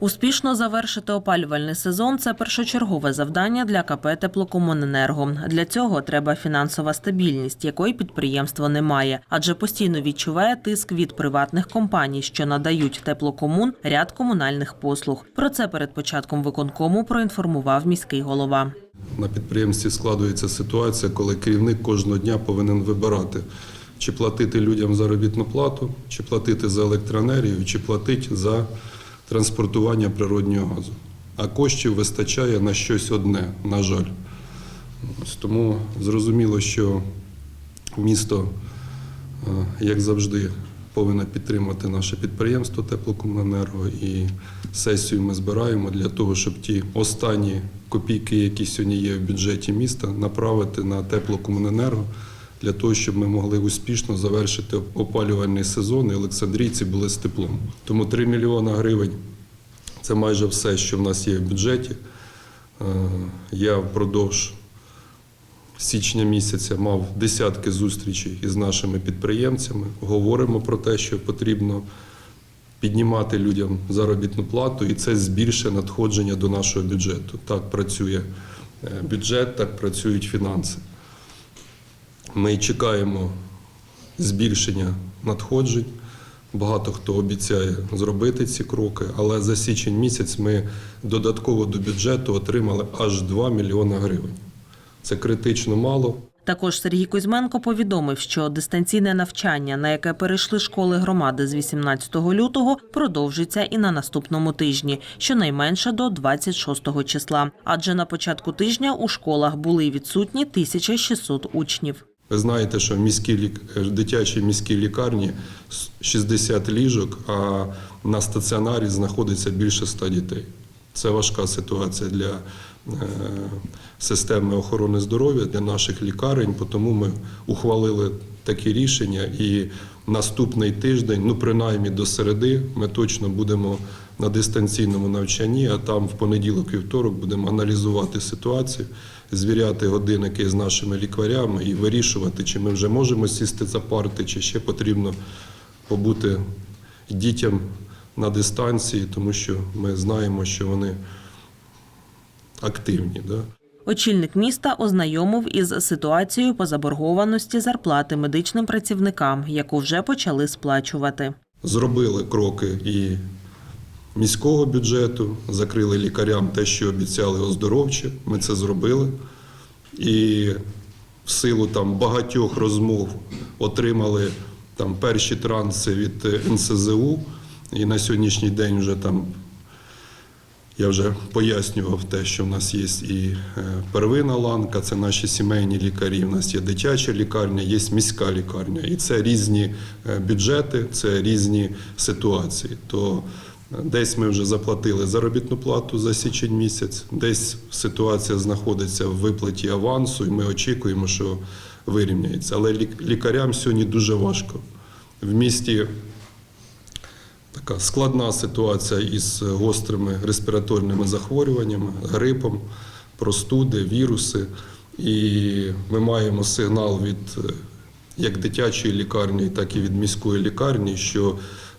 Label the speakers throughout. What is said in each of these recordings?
Speaker 1: Успішно завершити опалювальний сезон це першочергове завдання для КП Теплокомуненерго. Для цього треба фінансова стабільність, якої підприємство не має, адже постійно відчуває тиск від приватних компаній, що надають теплокомун ряд комунальних послуг. Про це перед початком виконкому проінформував міський голова.
Speaker 2: На підприємстві складується ситуація, коли керівник кожного дня повинен вибирати, чи платити людям заробітну плату, чи платити за електроенергію, чи платити за транспортування природнього газу. А коштів вистачає на щось одне, на жаль. Тому зрозуміло, що місто, е, як завжди, повинно підтримати наше підприємство Теплокомуненерго. І сесію ми збираємо для того, щоб ті останні копійки, які сьогодні є в бюджеті міста, направити на Теплокомуненерго для того, щоб ми могли успішно завершити опалювальний сезон і Олександрійці були з теплом. Тому 3 мільйони гривень це майже все, що в нас є в бюджеті. Е, Я впродовж січня місяця мав десятки зустрічей із нашими підприємцями. Говоримо про те, що потрібно піднімати людям заробітну плату, і це збільшує надходження до нашого бюджету. Так працює е, бюджет, так працюють фінанси. Ми чекаємо збільшення надходжень. Багато хто обіцяє зробити ці кроки, але за січень місяць ми додатково до бюджету отримали аж 2 мільйони гривень. Це критично мало.
Speaker 1: Також Сергій Кузьменко повідомив, що дистанційне навчання, на яке перейшли школи громади з 18 лютого, продовжиться і на наступному тижні, щонайменше до 26 числа. Адже на початку тижня у школах були відсутні 1600 учнів.
Speaker 2: Ви знаєте, що в міській дитячій міській лікарні 60 ліжок, а на стаціонарі знаходиться більше 100 дітей. Це важка ситуація для е, системи охорони здоров'я, для наших лікарень, тому ми ухвалили такі рішення. І наступний тиждень, ну принаймні до середи, ми точно будемо на дистанційному навчанні, а там в понеділок і вівторок будемо аналізувати ситуацію, звіряти годинники з нашими лікарями і вирішувати, чи ми вже можемо сісти за парти, чи ще потрібно побути дітям на дистанції, тому що ми знаємо, що вони активні. Да?
Speaker 1: Очільник міста ознайомив із ситуацією по заборгованості зарплати медичним працівникам, яку вже почали сплачувати.
Speaker 2: Зробили кроки і міського бюджету, закрили лікарям те, що обіцяли оздоровче. Ми це зробили. І в силу там багатьох розмов отримали там перші транси від НСЗУ. І на сьогоднішній день вже там я вже пояснював те, що в нас є і е, первинна ланка, це наші сімейні лікарі. У нас є дитяча лікарня, є міська лікарня. І це різні е, бюджети, це різні ситуації. То е, десь ми вже заплатили заробітну плату за січень місяць, десь ситуація знаходиться в виплаті авансу, і ми очікуємо, що вирівняється. Але лік- лікарям сьогодні дуже важко. В місті така складна ситуація із гострими респіраторними захворюваннями, грипом, простуди, віруси. І ми маємо сигнал від е, як дитячої лікарні, так і від міської лікарні, що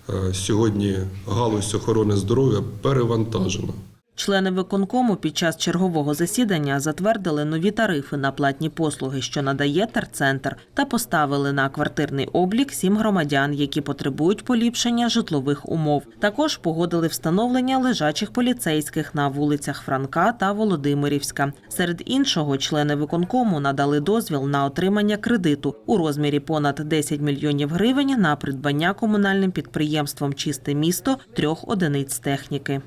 Speaker 2: е, сьогодні галузь охорони здоров'я перевантажена.
Speaker 1: Члени виконкому під час чергового засідання затвердили нові тарифи на платні послуги, що надає терцентр, та поставили на квартирний облік сім громадян, які потребують поліпшення житлових умов. Також погодили встановлення лежачих поліцейських на вулицях Франка та Володимирівська. Серед іншого, члени виконкому надали дозвіл на отримання кредиту у розмірі понад 10 мільйонів гривень на придбання комунальним підприємством Чисте місто трьох одиниць техніки.